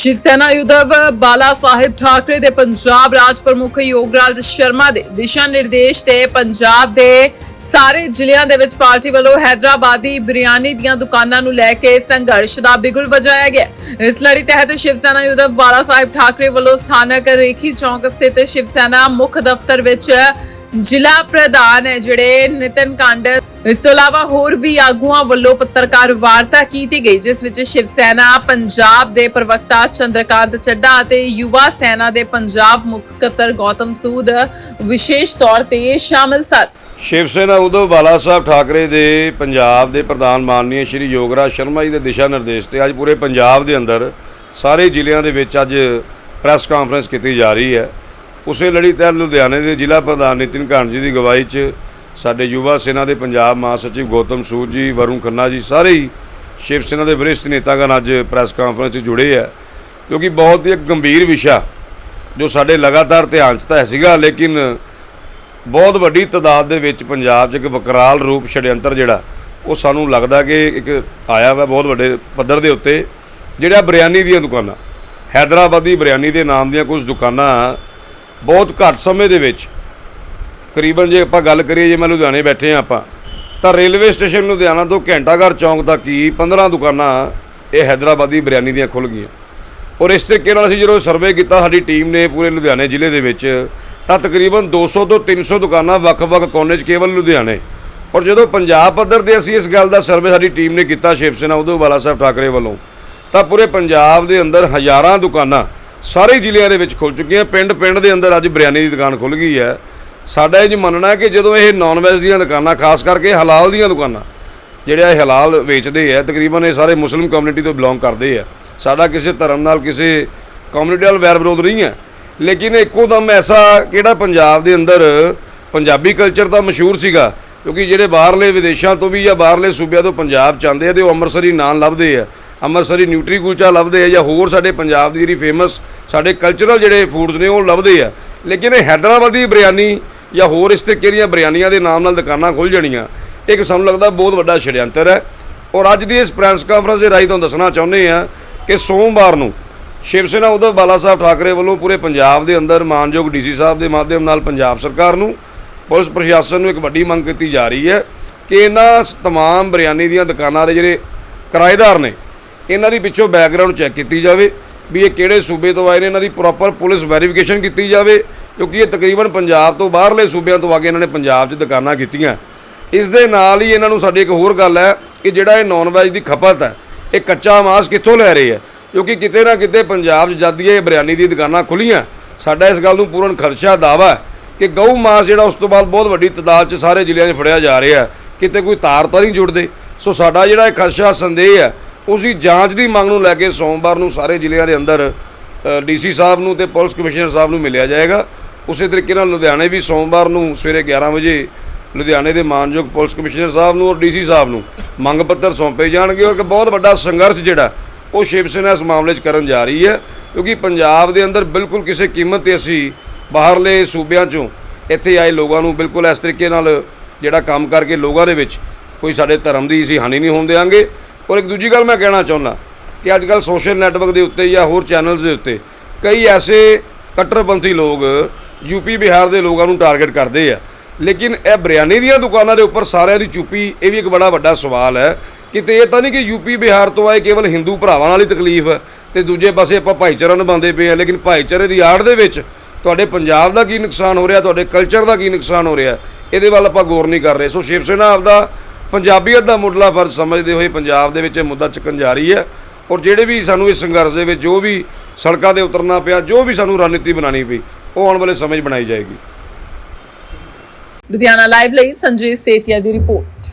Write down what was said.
ਸ਼ਿਵ ਸੈਨਾ ਯੁੱਧਵ ਬਾਲਾ ਸਾਹਿਬ ਠਾਕਰੇ ਦੇ ਪੰਜਾਬ ਰਾਜ ਪ੍ਰਮੁੱਖ ਯੋਗਰਾਜ ਸ਼ਰਮਾ ਦੇ ਦਿਸ਼ਾ ਨਿਰਦੇਸ਼ ਤੇ ਪੰਜਾਬ ਦੇ ਸਾਰੇ ਜ਼ਿਲ੍ਹਿਆਂ ਦੇ ਵਿੱਚ ਪਾਰਟੀ ਵੱਲੋਂ ਹੈਦਰਾਬਾਦੀ ਬਿਰਿਆਨੀ ਦੀਆਂ ਦੁਕਾਨਾਂ ਨੂੰ ਲੈ ਕੇ ਸੰਘਰਸ਼ ਦਾ ਬਿਗੁਲ ਵਜਾਇਆ ਗਿਆ। ਇਸ ਲੜੀ ਤਹਿਤ ਸ਼ਿਵ ਸੈਨਾ ਯੁੱਧਵ ਬਾਲਾ ਸਾਹਿਬ ਠਾਕਰੇ ਵੱਲੋਂ ਸਥਾਨਕ ਰੇਖੀ ਚੌਂਕ ਸਥਿਤ ਸ਼ਿਵ ਸੈਨਾ ਮੁੱਖ ਦਫ਼ਤਰ ਵਿੱਚ ਜ਼ਿਲ੍ਹਾ ਪ੍ਰਧਾਨ ਹੈ ਜਿਹੜੇ ਨਿਤਨ ਕੰਡ। ਇਸ ਤੋਂ ਇਲਾਵਾ ਹੋਰ ਵੀ ਆਗੂਆਂ ਵੱਲੋਂ ਪੱਤਰਕਾਰ ਵਾਰਤਾ ਕੀਤੀ ਗਈ, ਜਿਸ ਵਿੱਚ ਸ਼ਿਵ ਸੈਨਾ, ਪੰਜਾਬ ਦੇ ਪ੍ਰਵਕਤਾ ਚੰਦਰਕਾਂਤ ਚੱਡਾ ਅਤੇ ਯੁਵਾ ਸੈਨਾ ਦੇ ਪੰਜਾਬ ਮੁੱਖ ਸਕੱਤਰ ਗੌਤਮ ਸੂਦ ਵਿਸ਼ੇਸ਼ ਤੌਰ ਤੇ ਸ਼ਾਮਲ ਸਨ। ਸ਼ਿਵ ਸੈਨਾ ਉਦੋਂ ਬਾਲਾ ਸਾਹਿਬ ਠਾਕਰੇ ਦੇ ਪੰਜਾਬ ਦੇ ਪ੍ਰਧਾਨ ਮਾਨਨੀय ਸ਼੍ਰੀ ਯੋਗਰਾਜ ਸ਼ਰਮਾ ਜੀ ਦੇ ਦਿਸ਼ਾ ਨਿਰਦੇਸ਼ ਤੇ ਅੱਜ ਪੂਰੇ ਪੰਜਾਬ ਦੇ ਅੰਦਰ ਸਾਰੇ ਜ਼ਿਲ੍ਹਿਆਂ ਦੇ ਵਿੱਚ ਅੱਜ ਪ੍ਰੈਸ ਕਾਨਫਰੰਸ ਕੀਤੀ ਜਾ ਰਹੀ ਹੈ। ਉਸੇ ਲੜੀ ਤਹਿਤ ਲੁਧਿਆਣੇ ਦੇ ਜ਼ਿਲ੍ਹਾ ਪ੍ਰਧਾਨ ਨਿਤਿਨ ਘਾਣ ਜੀ ਦੀ ਅਗਵਾਈ 'ਚ ਸਾਡੇ ਯੁਵਾ ਸੈਨਾ ਦੇ ਪੰਜਾਬ ਮਹਾਸਚਿਵ ਗੌਤਮ ਸੂਦ ਜੀ, ਵਰੁਣ ਖੰਨਾ ਜੀ ਸਾਰੇ ਹੀ ਸ਼ਿਵ ਸੈਨਾ ਦੇ ਵਰਿਸ਼ਠ ਨੇਤਾਗਣ ਅੱਜ ਪ੍ਰੈਸ ਕਾਨਫਰੰਸ 'ਚ ਜੁੜੇ ਆ, ਕਿਉਂਕਿ ਬਹੁਤ ਹੀ ਇੱਕ ਗੰਭੀਰ ਵਿਸ਼ਾ ਜੋ ਸਾਡੇ ਲਗਾਤਾਰ ਧਿਆਨ 'ਚ ਤਾਂ ਸੀਗਾ, ਲੇਕਿਨ ਬਹੁਤ ਵੱਡੀ ਤਾਦਾਦ ਦੇ ਵਿੱਚ ਪੰਜਾਬ 'ਚ ਇੱਕ ਵਕਰਾਲ ਰੂਪ ਛੜਯੰਤਰ ਜਿਹੜਾ, ਉਹ ਸਾਨੂੰ ਲੱਗਦਾ ਕਿ ਇੱਕ ਆਇਆ ਵਾ ਬਹੁਤ ਵੱਡੇ ਪੱਧਰ ਦੇ ਉੱਤੇ, ਜਿਹੜਾ ਬਿਰਿਆਨੀ ਦੀਆਂ ਦੁਕਾਨਾਂ, ਹੈਦਰਾਬਾਦੀ ਬਿਰਿਆਨੀ ਦੇ ਨਾਮ ਦੀਆਂ ਕੁਝ ਦੁਕਾਨਾਂ ਬਹੁਤ ਘੱਟ ਸਮੇਂ ਦੇ ਵਿੱਚ ਕਰੀਬਨ ਜੇ ਆਪਾਂ ਗੱਲ ਕਰੀਏ, ਜੇ ਮੈਂ ਲੁਧਿਆਣੇ ਬੈਠੇ ਆ ਆਪਾਂ, ਤਾਂ ਰੇਲਵੇ ਸਟੇਸ਼ਨ ਲੁਧਿਆਣਾ ਤੋਂ ਘੰਟਾਘਰ ਚੌਂਕ ਤੱਕ ਹੀ 15 ਦੁਕਾਨਾਂ ਇਹ ਹੈਦਰਾਬਾਦੀ ਬਿਰਿਆਨੀ ਦੀਆਂ ਖੁੱਲ ਗਈਆਂ। ਔਰ ਇਸ ਤਰੀਕੇ ਨਾਲ ਅਸੀਂ ਜਦੋਂ ਸਰਵੇ ਕੀਤਾ, ਸਾਡੀ ਟੀਮ ਨੇ ਪੂਰੇ ਲੁਧਿਆਣੇ ਜ਼ਿਲ੍ਹੇ ਦੇ ਵਿੱਚ, ਤਾਂ ਤਕਰੀਬਨ 200 ਤੋਂ 300 ਦੁਕਾਨਾਂ ਵੱਖ-ਵੱਖ ਕੋਨੇ 'ਚ ਕੇਵਲ ਲੁਧਿਆਣੇ। ਔਰ ਜਦੋਂ ਪੰਜਾਬ ਪੱਧਰ ਤੇ ਅਸੀਂ ਇਸ ਗੱਲ ਦਾ ਸਰਵੇ ਸਾਡੀ ਟੀਮ ਨੇ ਕੀਤਾ ਸ਼ਿਵ ਸੈਨਾ ਉਦੋਂ ਬਾਲਾ ਸਾਹਿਬ ਠਾਕਰੇ ਵੱਲੋਂ, ਤਾਂ ਪੂਰੇ ਪੰਜਾਬ ਦੇ ਅੰਦਰ ਹਜ਼ਾਰਾਂ ਦੁਕਾਨਾਂ ਸਾਰੇ ਜ਼ਿਲ੍ਹਿਆਂ ਦੇ ਵਿੱਚ ਖੁੱਲ ਚੁੱਕੀਆਂ। ਪਿੰਡ-ਪਿੰਡ ਦੇ ਅੰਦਰ ਅੱਜ ਬਿਰਿਆਨੀ ਦੀ ਦੁਕਾਨ ਖੁੱਲ ਗਈ ਹੈ। ਸਾਡਾ ਇਹ ਜੀ ਮੰਨਣਾ ਹੈ ਕਿ ਜਦੋਂ ਇਹ ਨਾਨ ਵੈਜ ਦੀਆਂ ਦੁਕਾਨਾਂ, ਖਾਸ ਕਰਕੇ ਹਲਾਲ ਦੀਆਂ ਦੁਕਾਨਾਂ, ਜਿਹੜੇ ਇਹ ਹਲਾਲ ਵੇਚਦੇ ਆ, ਤਕਰੀਬਨ ਇਹ ਸਾਰੇ ਮੁਸਲਿਮ ਕਮਿਊਨਿਟੀ ਤੋਂ ਬਿਲੋਂਗ ਕਰਦੇ ਆ। ਸਾਡਾ ਕਿਸੇ ਧਰਮ ਨਾਲ, ਕਿਸੇ ਕਮਿਊਨਿਟੀ ਨਾਲ ਵੈਰ ਵਿਰੋਧ ਨਹੀਂ ਹੈ। ਲੇਕਿਨ ਇੱਕੋ ਦਮ ਐਸਾ ਕਿਹੜਾ ਪੰਜਾਬ ਦੇ ਅੰਦਰ ਪੰਜਾਬੀ ਕਲਚਰ ਤਾਂ ਮਸ਼ਹੂਰ ਸੀਗਾ, ਕਿਉਂਕਿ ਜਿਹੜੇ ਬਾਹਰਲੇ ਵਿਦੇਸ਼ਾਂ ਤੋਂ ਵੀ ਜਾਂ ਬਾਹਰਲੇ ਸੂਬਿਆਂ ਤੋਂ ਪੰਜਾਬ ਚ ਆਉਂਦੇ ਆ, ਤੇ ਉਹ ਅੰਮ੍ਰਿਤਸਰੀ ਨਾਨ ਲੱਭਦੇ ਆ। ਅੰਮ੍ਰਿਤਸਰੀ ਨਿਊਟਰੀ ਕੁਲਚਾ ਲੱਭਦੇ ਆ ਜਾਂ ਹੋਰ ਸਾਡੇ ਪੰਜਾਬ ਦੀ ਜਿਹੜੀ ਫੇਮਸ ਸਾਡੇ ਕਲਚਰਲ ਜਿਹੜੇ ਫੂਡਸ ਨੇ ਉਹ ਲੱਭਦੇ ਆ। ਲੇਕਿਨ ਇਹ ਹੈਦਰਾਬਾਦੀ ਬਿਰਿਆਨੀ ਜਾਂ ਹੋਰ ਇਸ ਤਰੀਕੇ ਦੀਆਂ ਬਿਰਿਆਨੀਆਂ ਦੇ ਨਾਮ ਨਾਲ ਦੁਕਾਨਾਂ ਖੁੱਲ ਜਾਣੀਆਂ। ਇੱਕ ਸਾਨੂੰ ਲੱਗਦਾ ਬਹੁਤ ਵੱਡਾ ਛੜਯੰਤਰ ਹੈ। ਔਰ ਅੱਜ ਦੀ ਇਸ ਪ੍ਰੈਸ ਕਾਨਫਰੰਸ ਦੇ ਰਾਹੀਂ ਤੁਹਾਨੂੰ ਦੱਸਣਾ ਚਾਹੁੰਦੇ ਆ ਕਿ ਸੋਮਵਾਰ ਨੂੰ ਸ਼ਿਵ ਸੈਨਾ ਉਧਰ ਬਾਲਾ ਸਾਹਿਬ ਠਾਕਰੇ ਵੱਲੋਂ ਪੂਰੇ ਪੰਜਾਬ ਦੇ ਅੰਦਰ ਮਾਨਯੋਗ ਡੀਸੀ ਸਾਹਿਬ ਦੇ ਮਾਧਿਅਮ ਨਾਲ ਪੰਜਾਬ ਸਰਕਾਰ ਨੂੰ, ਪੁਲਿਸ ਪ੍ਰਸ਼ਾਸਨ ਨੂੰ ਇੱਕ ਵੱਡੀ ਮੰਗ ਕੀਤੀ ਜਾ ਰਹੀ ਹੈ ਕਿ ਇਹਨਾਂ ਸ- ਤਮਾਮ ਬਿਰਿਆਨੀ ਦੀਆਂ ਦੁਕਾਨਾਂ ਦੇ ਜਿਹੜੇ ਕਿਰਾਏਦਾਰ ਨੇ ਇਹਨਾਂ ਦੀ ਪਿੱਛੋਂ ਬੈਕਗ੍ਰਾਉਂਡ ਚੈੱਕ ਕੀਤੀ ਜਾਵੇ ਵੀ ਇਹ ਕਿਹੜੇ ਸੂਬੇ ਤੋਂ ਆਏ ਨੇ, ਇਹਨਾਂ ਦੀ ਪ੍ਰੋਪਰ ਪੁਲਿਸ ਵੈਰੀਫਿਕੇਸ਼ਨ ਕੀਤੀ ਜਾਵੇ, ਕਿਉਂਕਿ ਇਹ ਤਕਰੀਬਨ ਪੰਜਾਬ ਤੋਂ ਬਾਹਰਲੇ ਸੂਬਿਆਂ ਤੋਂ ਆ ਕੇ ਇਹਨਾਂ ਨੇ ਪੰਜਾਬ 'ਚ ਦੁਕਾਨਾਂ ਕੀਤੀਆਂ। ਇਸ ਦੇ ਨਾਲ ਹੀ ਇਹਨਾਂ ਨੂੰ ਸਾਡੀ ਇੱਕ ਹੋਰ ਗੱਲ ਹੈ ਕਿ ਜਿਹੜਾ ਇਹ ਨੌਨ ਵੈਜ ਦੀ ਖਪਤ ਹੈ, ਇਹ ਕੱਚਾ ਮਾਸ ਕਿੱਥੋਂ ਲੈ ਰਹੇ ਹੈ? ਕਿਉਂਕਿ ਕਿਤੇ ਨਾ ਕਿਤੇ ਪੰਜਾਬ 'ਚ ਜਦ ਇਹ ਬਿਰਿਆਨੀ ਦੀ ਦੁਕਾਨਾਂ ਖੁੱਲੀਆਂ ਸਾਡਾ ਇਸ ਗੱਲ ਨੂੰ ਪੂਰਨ ਖਰਚਾ ਦਾਵਾ ਹੈ ਕਿ ਗਊ ਮਾਸ ਜਿਹੜਾ ਉਸ ਤੋਂ ਬਾਅਦ ਬਹੁਤ ਵੱਡੀ ਤਾਦਾਦ 'ਚ ਸਾਰੇ ਜ਼ਿਲ੍ਹਿਆਂ 'ਚ ਫੜਿਆ ਜਾ ਰਿਹਾ ਕਿਤੇ ਕੋਈ ਤਾਰ ਤਾਂ ਨਹੀਂ ਜੁੜਦੇ? ਸੋ ਸਾਡਾ ਜਿਹੜਾ ਇਹ ਖਦਸ਼ਾ ਸੰਦੇਹ ਹੈ ਉਸ ਦੀ ਜਾਂਚ ਦੀ ਮੰਗ ਨੂੰ ਲੈ ਕੇ ਸੋਮਵਾਰ ਨੂੰ ਸਾਰੇ ਜ਼ਿਲ੍ਹਿਆਂ ਦੇ ਅੰਦਰ ਡੀਸੀ ਸਾਹਿਬ ਨੂੰ ਤੇ ਪੁਲਿਸ ਕਮਿਸ਼ਨਰ ਸਾਹਿਬ ਨੂੰ ਮਿਲਿਆ ਜਾਏਗਾ। ਉਸੇ ਤਰੀਕੇ ਨਾਲ ਲੁਧਿਆਣੇ ਵੀ ਸੋਮਵਾਰ ਨੂੰ ਸਵੇਰੇ 11 ਵਜੇ ਲੁਧਿਆਣੇ ਦੇ ਮਾਨਯੋਗ ਪੁਲਿਸ ਕਮਿਸ਼ਨਰ ਸਾਹਿਬ ਨੂੰ ਔਰ ਡੀਸੀ ਸਾਹਿਬ ਨੂੰ ਮੰਗ ਪੱਤਰ ਸੌਂਪੇ ਜਾਣਗੇ ਔਰ ਇੱਕ ਬਹੁਤ ਵੱਡਾ ਸੰਘਰਸ਼ ਜਿਹੜਾ, ਉਹ ਸ਼ਿਵ ਸੈਨਾ ਇਸ ਮਾਮਲੇ 'ਚ ਕਰਨ ਜਾ ਰਹੀ ਹੈ। ਕਿਉਂਕਿ ਪੰਜਾਬ ਦੇ ਅੰਦਰ ਬਿਲਕੁਲ ਕਿਸੇ ਕੀਮਤ ਤੇ ਅਸੀਂ ਬਾਹਰਲੇ ਸੂਬਿਆਂ 'ਚੋਂ ਇੱਥੇ ਆਏ ਲੋਕਾਂ ਨੂੰ ਬਿਲਕੁਲ ਇਸ ਤਰੀਕੇ ਨਾਲ ਜਿਹੜਾ ਕੰਮ ਕਰਕੇ ਲੋਕਾਂ ਦੇ ਵਿੱਚ ਕੋਈ ਸਾਡੇ ਧਰਮ ਦੀ ਅਸੀਂ ਹਾਨੀ ਨਹੀਂ ਹੋਣ ਦੇਵਾਂਗੇ। ਔਰ ਇੱਕ ਦੂਜੀ ਗੱਲ ਮੈਂ ਕਹਿਣਾ ਚਾਹੁੰਦਾ ਕਿ ਅੱਜ ਕੱਲ ਸੋਸ਼ਲ ਨੈਟਵਰਕ ਦੇ ਉੱਤੇ ਜਾਂ ਹੋਰ ਚੈਨਲਸ ਦੇ ਉੱਤੇ ਕਈ ਐਸੇ ਕੱਟੜਪੰਥੀ ਲੋਕ ਯੂਪੀ ਬਿਹਾਰ ਦੇ ਲੋਕਾਂ ਨੂੰ ਟਾਰਗੇਟ ਕਰਦੇ ਆ। ਲੇਕਿਨ ਇਹ ਬਰਿਆਨੀ ਦੀਆਂ ਦੁਕਾਨਾਂ ਦੇ ਉੱਪਰ ਸਾਰਿਆਂ ਦੀ ਚੁੱਪੀ, ਇਹ ਵੀ ਇੱਕ ਬੜਾ ਵੱਡਾ ਸਵਾਲ ਹੈ ਕਿਤੇ ਇਹ ਤਾਂ ਨਹੀਂ ਕਿ ਯੂਪੀ ਬਿਹਾਰ ਤੋਂ ਆਏ ਕੇਵਲ ਹਿੰਦੂ ਭਰਾਵਾਂ ਨਾਲ ਹੀ ਤਕਲੀਫ ਹੈ ਤੇ ਦੂਜੇ ਪਾਸੇ ਆਪਾਂ ਭਾਈਚਾਰਾ ਨਿਭਾਉਂਦੇ ਪਏ ਆ ਲੇਕਿਨ ਭਾਈਚਾਰੇ ਦੀ ਆੜ ਦੇ ਵਿੱਚ ਤੁਹਾਡੇ ਪੰਜਾਬ ਦਾ ਕੀ ਨੁਕਸਾਨ ਹੋ ਰਿਹਾ, ਤੁਹਾਡੇ ਕਲਚਰ ਦਾ ਕੀ ਨੁਕਸਾਨ ਹੋ ਰਿਹਾ, ਇਹਦੇ ਵੱਲ ਆਪਾਂ ਗੌਰ ਨਹੀਂ ਕਰ ਰਹੇ। ਸੋ ਸ਼ਿਵ ਸੈਨਾ ਆਪਦਾ ਪੰਜਾਬੀਅਤ ਦਾ ਮੁੱਢਲਾ ਫਰਜ਼ ਸਮਝਦੇ ਹੋਏ ਪੰਜਾਬ ਦੇ ਵਿੱਚ ਇਹ ਮੁੱਦਾ ਚੱਕਣ ਜਾ ਰਹੀ ਹੈ ਔਰ ਜਿਹੜੇ ਵੀ ਸਾਨੂੰ ਇਸ ਸੰਘਰਸ਼ ਦੇ ਵਿੱਚ ਜੋ ਵੀ ਸੜਕਾਂ ਤੇ ਉਤਰਨਾ ਪਿਆ, ਜੋ ਵੀ ਸਾਨੂੰ ਰਣਨੀਤੀ ਬਣਾਉਣੀ ਪਈ, ਉਹ ਆਉਣ ਵਾਲੇ ਸਮੇਂ 'ਚ ਬਣਾਈ ਜਾਏਗੀ। ਲੁਧਿਆਣਾ ਲਾਈਵ ਲਈ ਸੰਜੇ ਸੇਤੀਆ ਦੀ ਰਿਪੋਰਟ।